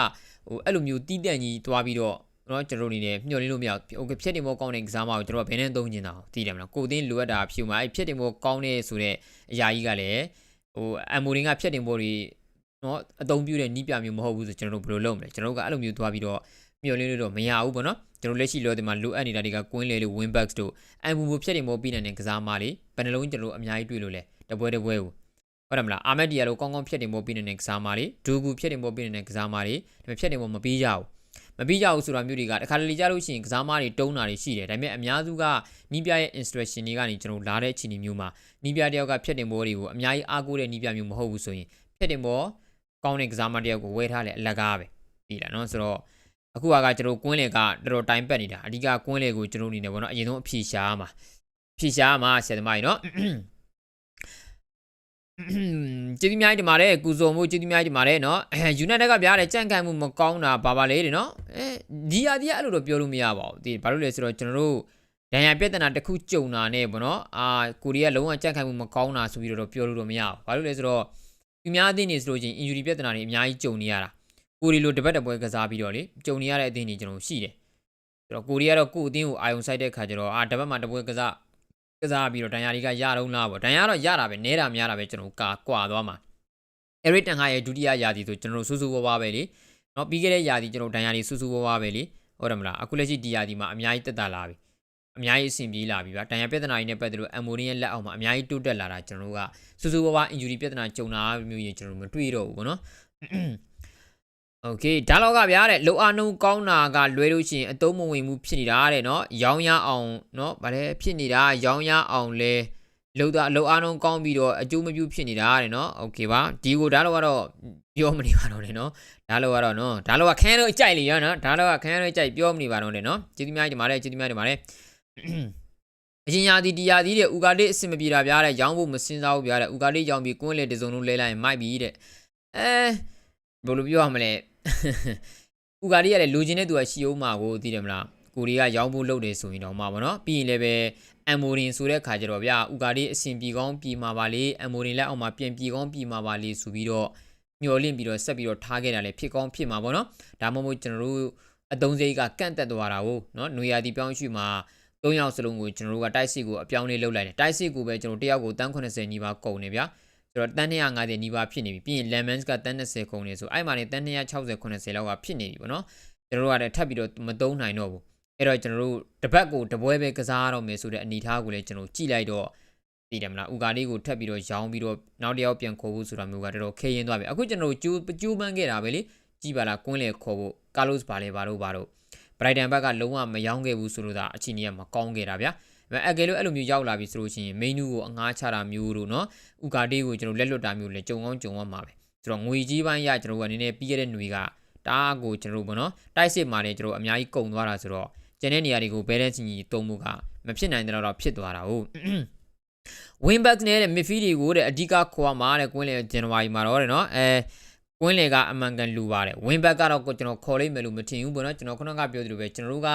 ဟိုအဲ့လိုမျိုးတီးတန့်ကြီးတွားပြီးတော့နော်ကျွန်တော်တို့အနေနဲ့မျှော်လင့်လို့မရဘူးโอเคဖြတ်တင်ပေါ်ကောင်းတဲ့ကစားမကိုကျွန်တော်ကဘယ်နဲ့သုံးကျင်တာသိတယ်မလားကိုသိန်းလိုအပ်တာဖြူမှာအဲ့ဖြတ်တင်ပေါ်ကောင်းတဲ့ဆိုတဲ့အရာကြီးကလည်းဟိုအမ်မိုရင်ကဖြတ်တင်ပေါ်တွေနော်အသုံးပြုတဲ့နီးပြမျိုးမဟုတ်ဘူးဆိုကျွန်တော်တို့ဘယ်လိုလုပ်မလဲကျွန်တော်တို့ကအဲ့လိုမျိုးတွားပြီးတော့မျှော်လင့်လို့တော့မရဘူးပေါ့နော်ကျွန်တော်လက်ရှိလောဒီမှာလိုအပ်နေတာတွေကကွင်းလေလို့ win backs တို့အမ်ဘူဘူဖြတ်တင်ပေါ်ပြီးနေတဲ့ကစားမလေးဘယ်နှလုံးကျွန်တော်တို့အများကြီးတွေ့လို့လဲတပွဲတပွဲကို ဟုတ်တယ်မလားအာမက်ဒီယာလိုကောင်းကောင်းဖြတ်တင်ပေါ်ပြီးနေတဲ့ကစားမလေးဒူဂူဖြတ်တင်ပေါ်ပြီးနေတဲ့ကစားမလေးဒါပေမဲ့ဖြတ်တင်ပေါ်မပြီးကြဘူးမပြီးကြဘူးဆိုတာမျိုးတွေကတခါတလေကြလို့ရှိရင်ကစားမတွေတုံးတာတွေရှိတယ်ဒါပေမဲ့အများစုကနီးပြရဲ့ instruction တွေကနေကျွန်တော်လာတဲ့အခြေအနေမျိုးမှာနီးပြတယောက်ကဖြတ်တင်ပေါ်တွေကိုအများကြီးအားကိုးတဲ့နီးပြမျိုးမဟုတ်ဘူးဆိုရင်ဖြတ်တင်ပေါ်ကောင်းတဲ့ကစားမတယောက်ကိုဝယ်ထားလေအလကားပဲပြီလားနော်ဆိုတော့အခုကကျွန်တော်ကွင်းလေကတော်တော်တိုင်းပတ်နေတာအဓိကကွင်းလေကိုကျွန်တော်အနေနဲ့ပေါ့နော်အရင်ဆုံးအဖြေရှားမှာဖြေရှားမှာဆရာသမားကြီးနော် ကျေးဇူးများတင်ပါတယ်ကုစုံမှုကျေးဇူးများတင်ပါတယ်เนาะယူနိုက်တက်ကပြားတယ်ကြန့်ခိုင်မှုမကောင်းတာဘာပါလေတဲ့เนาะအဲဒီဟာဒီကအဲ့လိုတော့ပြောလို့မရပါဘူးဒီဘာလို့လဲဆိုတော့ကျွန်တော်တို့ဒဏ်ရာပြဿနာတစ်ခုကြုံတာနဲ့ပေါ့နော်အာကိုရီးယားလုံးဝကြန့်ခိုင်မှုမကောင်းတာဆိုပြီးတော့ပြောလို့တော့မရဘူးဘာလို့လဲဆိုတော့ဒီများအသင်းနေဆိုလို့ချင်း injury ပြဿနာတွေအများကြီးကြုံနေရတာကိုရီလိုတပတ်တပွဲကစားပြီးတော့လေကြုံနေရတဲ့အသင်းတွေကျွန်တော်ရှိတယ်ဆိုတော့ကိုရီးယားတော့ကို့အသင်းကိုအာယုံဆိုင်တဲ့ခါကျတော့အာတပတ်မှတပွဲကစား ကစားပြီးတော့ဒဏ်ရာတွေကရတော့လားပေါ့ဒဏ်ရာတော့ရတာပဲနဲတာများတာပဲကျွန်တော်ကာကွာသွားမှာအဲရစ်တန်ဟာရဲ့ဒုတိယရာသီဆိုကျွန်တော်တို့စူးစူးဝါးဝါးပဲလေနော်ပြီးခဲ့တဲ့ရာသီကျွန်တော်ဒဏ်ရာတွေစူးစူးဝါးဝါးပဲလေဟုတ်တယ်မလားအခုလက်ရှိဒီရာသီမှာအများကြီးတက်တာလာပြီအများကြီးအဆင်ပြေလာပြီဗျာဒဏ်ရာပြဿနာတွေနဲ့ပတ်သက်လို့အမ်မိုနီရဲ့လက်အောက်မှာအများကြီးတိုးတက်လာတာကျွန်တော်တို့ကစူးစူးဝါးဝါး injury ပြဿနာကြုံလာမျိုးရင်ကျွန်တော်တို့မတွေ့တော့ဘူးဗောနော် โอเคဒါတော့ကဗျာတဲ့လောအားနှုံးကောင်းတာကလွဲလို့ရှိရင်အတုံးမဝင်မှုဖြစ်နေတာတဲ့เนาะရောင်းရအောင်เนาะဗါလဲဖြစ်နေတာရောင်းရအောင်လဲလောက်တာလောအားနှုံးကောင်းပြီးတော့အကျိုးမပြုဖြစ်နေတာတဲ့เนาะโอเคပါဒီကိုဒါတော့ကတော့ပြောမနေပါတော့နဲ့เนาะဒါတော့ကတော့เนาะဒါတော့ကခန်းတော့ကြိုက်လေရเนาะဒါတော့ကခန်းတော့ကြိုက်ပြောမနေပါတော့နဲ့เนาะကျေးဇူးများကြီးတင်ပါတယ်ကျေးဇူးများတင်ပါတယ်အရင်ရာဒီဒီယာဒီတဲ့ဥကာလေးအဆင်မပြေတာဗျာတဲ့ရောင်းဖို့မစင်စားဘူးဗျာတဲ့ဥကာလေးရောင်းပြီးကွင်းလေတစုံလုံးလဲလိုက်ရင်မိုက်ပြီတဲ့အဲဘယ်လိုပြောရမလဲ ဥကာရီကလည်းလိုချင်တဲ့သူကရှီအောင်မှာကိုသိတယ်မလားကိုရီးယားရောင်းဖို့လုပ်တယ်ဆိုရင်တော့မှာပေါ့နော်ပြီးရင်လည်းပဲအမ်မိုရင်ဆိုတဲ့ခါကျတော့ဗျာဥကာရီအဆင်ပြေကောင်းပြေမှာပါလေအမ်မိုရင်လက်အောက်မှာပြန်ပြေကောင်းပြေမှာပါလေဆိုပြီးတော့မျောလင့်ပြီးတော့ဆက်ပြီးတော့ထားခဲ့တာလည်းဖြစ်ကောင်းဖြစ်မှာပေါ့နော်ဒါမှမဟုတ်ကျွန်တော်တို့အသုံးစရိတ်ကကန့်တက်သွားတာကိုနော်နွေရာသီပြောင်းရွှေ့မှာ၃ယောက်စလုံးကိုကျွန်တော်တို့ကတိုက်စစ်ကိုအပြောင်းလေးလုပ်လိုက်တယ်တိုက်စစ်ကိုပဲကျွန်တော်တယောက်ကိုတန်း80နီးပါးကုန်နေဗျာ ဆိုတော့တန်း250နီးပါးဖြစ်နေပြီပြီးရင် lemons ကတန်း20ခုနေဆိုအဲ့မှာနေတန်း260 80လောက်ကဖြစ်နေပြီပေါ့နော်ကျွန်တော်တို့ကလည်းထပ်ပြီးတော့မသုံးနိုင်တော့ဘူးအဲ့တော့ကျွန်တော်တို့တပတ်ကိုတပွဲပဲကစားရတော့မယ်ဆိုတဲ့အနေအထားကိုလည်းကျွန်တော်ကြည့်လိုက်တော့သိတယ်မလားဥကာလေးကိုထပ်ပြီးတော့ရောင်းပြီးတော့နောက်တစ်ယောက်ပြန်ခေါ်ဖို့ဆိုတာမျိုးကတော်တော်ခဲရင်သွားပြီအခုကျွန်တော်တို့ကျိုးကျိုးပန်းခဲ့တာပဲလေကြည့်ပါလားကွင်းလေခေါ်ဖို့ကာလိုစ်ဘာလဲဘာလို့ဘာလို့ဘရိုက်တန်ဘက်ကလုံးဝမရောင်းခဲ့ဘူးဆိုလို့ဒါအချီနီကမကောင်းခဲ့တာဗျာ အကယ်လို့အဲ့လိုမျိုးရောက်လာပြီဆိုလို့ရှိရင် menu ကိုအငှားချတာမျိုးတို့နော်ဥကာတေးကိုကျွန်တော်လက်လွတ်တာမျိုးလည်းကြုံအောင်ကြုံရမှာပဲဆိုတော့ငွေကြီးပိုင်းရကျွန်တော်ကနည်းနည်းပြီးရတဲ့ຫນွေကတားကိုကျွန်တော်ဘောနော်တိုက်စစ်မှာလည်းကျွန်တော်အများကြီးကုံသွားတာဆိုတော့ကျန်တဲ့နေရာတွေကို balance ညီသုံးမှုကမဖြစ်နိုင်တော့တော့ဖြစ်သွားတာဟုတ် win back နဲ့ midfield တွေကိုတဲ့အဓိကခေါ်မှာတဲ့ကွင်းလေဇန်နဝါရီမှာတော့တဲ့နော်အဲကွင်းလေကအမှန်ကန်လူပါတယ် win back ကတော့ကျွန်တော်ခေါ်လိုက်မယ်လို့မထင်ဘူးဘောနော်ကျွန်တော်ခုနကပြောသလိုပဲကျွန်တော်တို့က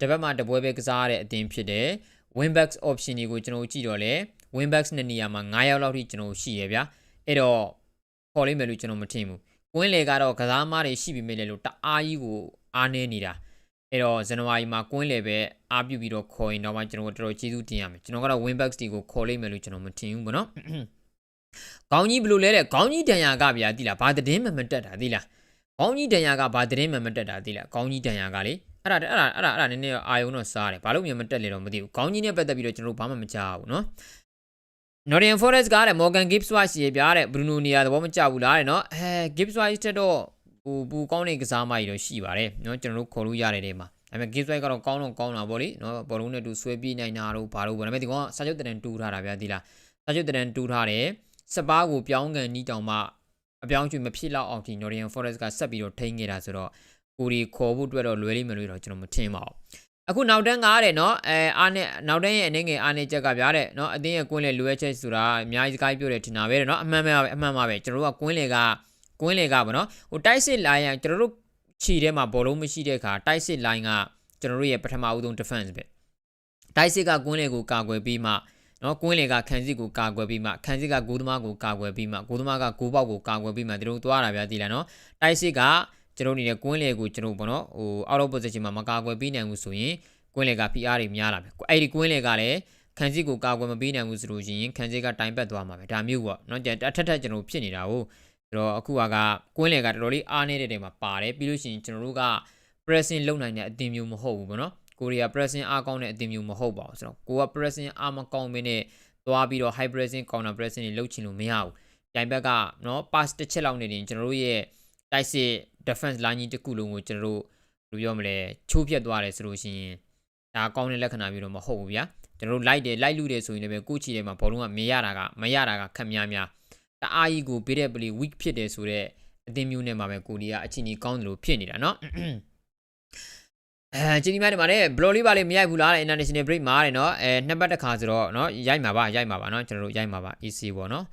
တပတ်မှတပွဲပဲကစားရတဲ့အသင်းဖြစ်တယ် Winbacks option တွေကိုကျွန်တော်ကြည့်တော့လေ Winbacks နဲ့နေရာမှာ9ရောက်လောက်ထိကျွန်တော်ရှိရဗျာအဲ့တော့ခေါ်လိုက်မယ်လို့ကျွန်တော်မထင်ဘူးကွင်းလေကတော့ကစားမားတွေရှိပြီမဲ့လေလို့တအားကြီးကိုအားနေနေတာအဲ့တော့ဇန်နဝါရီမှာကွင်းလေပဲအားပြုပြီးတော့ခေါ်ရင်တော့မှကျွန်တော်တို့တော်တော်ကျေးဇူးတင်ရမယ်ကျွန်တော်ကတော့ Winbacks တွေကိုခေါ်လိုက်မယ်လို့ကျွန်တော်မထင်ဘူးပေါ့နော်ခေါင်းကြီးဘယ်လိုလဲတဲ့ခေါင်းကြီးတန်ရာကဗျာတိလားဘာသတင်းမှမတက်တာတိလားခေါင်းကြီးတန်ရာကဘာသတင်းမှမတက်တာတိလားခေါင်းကြီးတန်ရာကလေ အဲ့ဒါအဲ့ဒါအဲ့ဒါအဲ့ဒါနည်းနည်းအာယုံတော့စားတယ်ဘာလို့မြန်မတက်လဲတော့မသိဘူးခေါင်းကြီးနဲ့ပတ်သက်ပြီးတော့ကျွန်တော်ဘာမှမကြားဘူးနော် Nottingham Forest ကတဲ့ Morgan Gibbs White ရေပြားတဲ့ Bruno နေရာသဘောမကျဘူးလားတဲ့နော်အဲ Gibbs White တက်တော့ဟိုပူကောင်းတဲ့ကစားမကြီးတော့ရှိပါတယ်နော်ကျွန်တော်တို့ခေါ်လို့ရတယ်တဲ့မှာဒါပေမဲ့ Gibbs White ကတော့ကောင်းတော့ကောင်းတာပေါ့လေနော်ဘောလုံးနဲ့တူဆွဲပြေးနိုင်တာတို့ဘာလို့ပေါ့ဒါပေမဲ့ဒီကောင်ကစာချုပ်တရံတူထားတာဗျာဒီလားစာချုပ်တရံတူထားတယ်စပါးကိုပြောင်းကန်နီးတောင်မှအပြောင်းအကျူမဖြစ်လောက်အောင်ဒီ Nottingham Forest ကဆက်ပြီးတော့ထိန်းနေတာဆိုတော့ ကိုတွေခေါ်ဖို့အတွက်တော့လွယ်လိမ့်မယ်လို့တော့ကျွန်တော်မထင်ပါဘူးအခုနောက်တန်းကားတဲ့နော်အဲအားနဲ့နောက်တန်းရဲ့အနေငယ်အားနဲ့ချက်ကဗျာတဲ့နော်အသင်းရဲ့ကွင်းလေလိုအပ်ချက်ဆိုတာအများကြီးစကားပြောတယ်ထင်တာပဲတဲ့နော်အမှန်ပဲအမှန်ပါပဲကျွန်တော်တို့ကကွင်းလေကကွင်းလေကဗောနော်ဟိုတိုက်စစ်လိုင်းကကျွန်တော်တို့ခြေထဲမှာဘောလုံးမရှိတဲ့အခါတိုက်စစ်လိုင်းကကျွန်တော်တို့ရဲ့ပထမဦးဆုံး defense ပဲတိုက်စစ်ကကွင်းလေကိုကာကွယ်ပြီးမှနော်ကွင်းလေကခန်းစစ်ကိုကာကွယ်ပြီးမှခန်းစစ်ကဂိုးသမားကိုကာကွယ်ပြီးမှဂိုးသမားကဂိုးပေါက်ကိုကာကွယ်ပြီးမှသူတို့သွားတာဗျာဒီလားနော်တိုက်စစ်က ကျွန်တော်နေတဲ့ကွင်းလေကိုကျွန်တော်ပေါ့နော်ဟို out of position မှာမကာကွယ်ပြီးနိုင်ဘူးဆိုရင်ကွင်းလေက PR တွေများလာမယ်အဲ့ဒီကွင်းလေကလည်းခန်းစစ်ကိုကာကွယ်မပေးနိုင်ဘူးဆိုလို့ရှိရင်ခန်းစစ်ကတိုင်ပတ်သွားမှာပဲဒါမျိုးပေါ့နော်ကြအထက်ထက်ကျွန်တော်ဖြစ်နေတာဟုတ်ဆိုတော့အခုကကွင်းလေကတော်တော်လေးအားနေတဲ့တဲ့မှာပါတယ်ပြီးလို့ရှိရင်ကျွန်တော်တို့က pressing လုပ်နိုင်တဲ့အတင်မျိုးမဟုတ်ဘူးပေါ့နော်ကိုရီးယား pressing အားကောင်းတဲ့အသင်းမျိုးမဟုတ်ပါဘူးဆိုတော့ကိုက pressing အားမကောင်းမင်းနဲ့သွားပြီးတော့ high pressing counter pressing တွေလုပ်ချင်လို့မရဘူး။ပြိုင်ဘက်ကနော် pass တစ်ချက်လောက်နေရင်ကျွန်တော်တို့ရဲ့ တိုက်စစ် defense line ကြီးတစ်ခုလုံးကိုကျွန်တော်တို့ဘယ်လိုပြောမလဲချိုးပြတ်သွားတယ်ဆိုလို့ရှိရင်ဒါကောင်းတဲ့လက္ခဏာမျိုးတော့မဟုတ်ဘူးဗျာ။ကျွန်တော်တို့ light တယ် light လူတယ်ဆိုရင်လည်းကိုချီတယ်မှာဘောလုံးကမရတာကမရတာကခက်များများတအားကြီးကိုပေးတဲ့ play weak ဖြစ်တယ်ဆိုတော့အသင်းမျိုးနဲ့မှာပဲကိုရီးယားအချင်းကြီးကောင်းတယ်လို့ဖြစ်နေတာเนาะ အဲဂျင်းဒီမိုင်းတွေမှာလည်းဘလော်လေးပါလေးမရိုက်ဘူးလားတဲ့ international break မှာတဲ့နော်အဲနှစ်ပတ်တစ်ခါဆိုတော့နော်ရိုက်မှာပါရိုက်မှာပါနော်ကျွန်တော်တို့ရိုက်မှာပါ EC ပေါ့နော်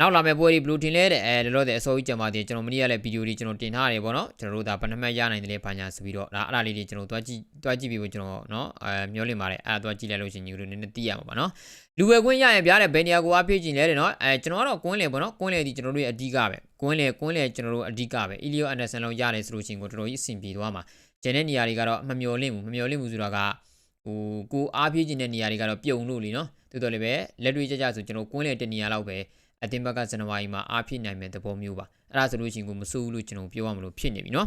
နောက်လာမယ့်ပွဲတွေဘလူးတင်လဲတဲ့အဲလောလောဆယ်အစိုးရကြံပါသေးကျွန်တော်မနေ့ကလည်းဗီဒီယိုတွေကျွန်တော်တင်ထားရတယ်ပေါ့နော်ကျွန်တော်တို့ဒါဘယ်နှမှတ်ရနိုင်တယ်လဲဘာညာဆိုပြီးတော့ဒါအဲ့ဒါလေးတွေကျွန်တော်တွားကြည့်တွားကြည့်ပြီးကျွန်တော်နော်အဲမျောလင့်ပါတယ်အဲ့ဒါတွားကြည့်လိုက်လို့ရှိရင်ညီတို့နည်းနည်းသိရမှာပါနော်လူဝယ်ကွင်းရရင်ပြားတဲ့ဘယ်နေရာကိုအားဖြည့်ခြင်းလဲတဲ့နော်အဲကျွန်တော်ကတော့ကွင်းလေပေါ့နော်ကွင်းလေဒီကျွန်တော်တို့ရဲ့အဓိကပဲကွင်းလေကွင်းလေကျွန်တော်တို့အဓိကပဲ Elio Anderson လောက်ရတယ်ဆိုလို့ရှိရင်ကိုတော်တော်ကြီးအဆင်ပြေသွားမှာကျန်တဲ့နေရာတွေကတော့မမျော်လင့်ဘူးမမျော်လင့်ဘူးဆိုတာကဟိုကိုအားပြေးခြင်းတဲ့နေရာတွေကတော့ပြုံလို့လीနော်တိုးတော်လည်းပဲလက်တွေ့ကြကြဆိုကျွန်တော်ကွင်းလေတနေရာလောက်ပဲ အတင်းဘက်ကဇန်နဝါရီမှာအားပြေးနိုင်မဲ့သဘောမျိုးပါအဲ့ဒါဆိုလို့ရှိရင်ကိုမစိုးဘူးလို့ကျွန်တော်ပြောရမလို့ဖြစ်နေပြီနော်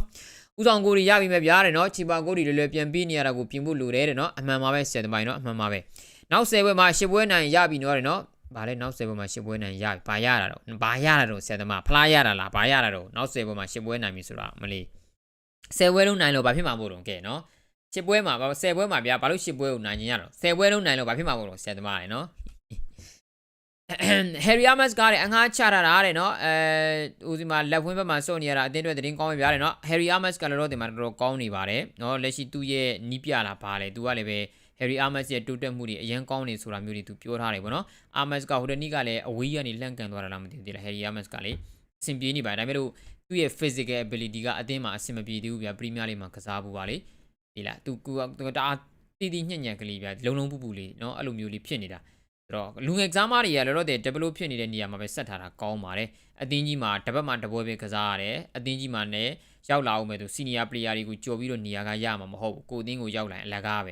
ဥဆောင်ကိုတွေရပြီမဲ့ဗျာတဲ့နော်ချီပါကိုတွေလည်းလည်းပြန်ပြီးနေရတာကိုပြင်ဖို့လိုတယ်တဲ့နော်အမှန်ပါပဲဆယ်တမိုင်နော်အမှန်ပါပဲနောက်ဆယ်ပွဲမှာရှစ်ပွဲနိုင်ရပြီနော်တဲ့နော်ဗာလဲနောက်ဆယ်ပွဲမှာရှစ်ပွဲနိုင်ရပြီဘာရတာတော့ဘာရတာတော့ဆယ်တမဖလားရတာလားဘာရတာတော့နောက်ဆယ်ပွဲမှာရှစ်ပွဲနိုင်ပြီဆိုတာမလေးဆယ်ပွဲလုံးနိုင်လို့ဘာဖြစ်မှာမို့တော့ကဲနော်ရှစ်ပွဲမှာဆယ်ပွဲမှာဗျာဘာလို့ရှစ်ပွဲကိုနိုင်ရင်ရတော့ဆယ်ပွဲလုံးနိုင်လို့ဘာဖြစ်မှာမို့တော့ဆယ်တမ ရယ်နော် Harry Amos ကလည်းအငှားချတာတာတဲ့နော်အဲဦးစီမှာလက်ဖွင့်ဘက်မှာစော့နေရတာအတင်းတွေတင်းကောင်းပြီဗျာတဲ့နော် Harry Amos ကလည်းတော့ဒီမှာတော်တော်ကောင်းနေပါတယ်နော်လက်ရှိသူ့ရဲ့နီးပြလာပါလေသူကလည်းပဲ Harry Amos ရဲ့တိုးတက်မှုတွေအရင်ကောင်းနေဆိုတာမျိုးတွေသူပြောထားတယ်ပေါ့နော် Amos ကဟိုတနေ့ကလည်းအဝေးကနေလှန့်ကန်သွားတာလားမသိဘူးဒီလား Harry Amos ကလေအဆင်ပြေနေပါတယ်ဒါပေမဲ့လို့သူ့ရဲ့ physical ability ကအတင်းမှာအဆင်မပြေသေးဘူးဗျာ Premier League မှာကစားဖို့ပါလေဒီလားသူကတအားတီးတီးညံ့ညံ့ကလေးဗျာလုံလုံပူပူလေးနော်အဲ့လိုမျိုးလေးဖြစ်နေတာဆို တော့လူငယ်ကစားမတွေကလောလောဆယ် develop ဖြစ်နေတဲ့နေရာမှာပဲဆက်ထားတာကောင်းပါတယ်အသင်းကြီးမှာတစ်ပတ်မှတစ်ပွဲပဲကစားရတယ်အသင်းကြီးမှာလည်းရောက်လာအောင်မဲ့သူ senior player တွေကိုကြော်ပြီးတော့နေရာကရမှာမဟုတ်ဘူးကိုအသင်းကိုရောက်လာရင်အလကားပဲ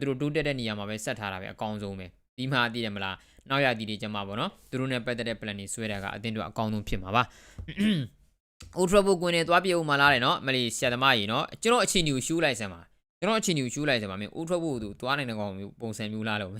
သူတို့တိုးတက်တဲ့နေရာမှာပဲဆက်ထားတာပဲအကောင်းဆုံးပဲဒီမှာသိတယ်မလားနောက်ရသည်တွေကျမပေါ့နော်သူတို့နဲ့ပတ်သက်တဲ့ plan တွေဆွဲတာကအသင်းတို့အကောင်းဆုံးဖြစ်မှာပါ Ultra Bowl ကွင်းနဲ့သွားပြေဦးမှာလားတယ်နော်မလီဆရာသမားကြီးနော်ကျွန်တော်အချင်းကြီးကိုရှူးလိုက်စမ်းပါကျွန်တော်အချင်းကြီးကိုရှူးလိုက်စမ်းပါမင်း Ultra Bowl ကိုသူသွားနိုင်တဲ့ကောင်မျိုးပုံစံမျိုးလားလို့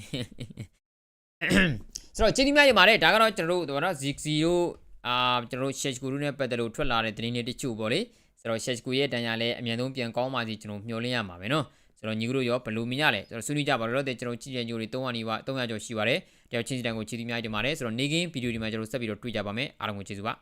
ဆိုတော့ကျေးဇူးများရပါတယ်ဒါကတော့ကျွန်တော်တို့နော် Zixi တို့အာကျွန်တော်တို့ Shesh Guru နဲ့ပတ်သက်လို့ထွက်လာတဲ့သတင်းတွေတချို့ပေါ့လေဆိုတော့ Shesh Guru ရဲ့တန်ရာလည်းအမြန်ဆုံးပြန်ကောင်းပါစေကျွန်တော်မျှော်လင့်ရမှာပဲနော်ကျွန်တော်ညီကတို့ရောဘယ်လိုမြင်ရလဲကျွန်တော်ဆွေးနွေးကြပါတော့တဲ့ကျွန်တော်ကြည့်ရညိုတွေ300နီးပါး300ကျော်ရှိပါတယ်တယောက်ချင်းစီတန်ကိုချီးတီးများတင်ပါတယ်ဆိုတော့နေကင်းဗီဒီယိုဒီမှာကျွန်တော်ဆက်ပြီးတော့တွေ့ကြပါမယ်အားလုံးကိုကျေးဇူးပါ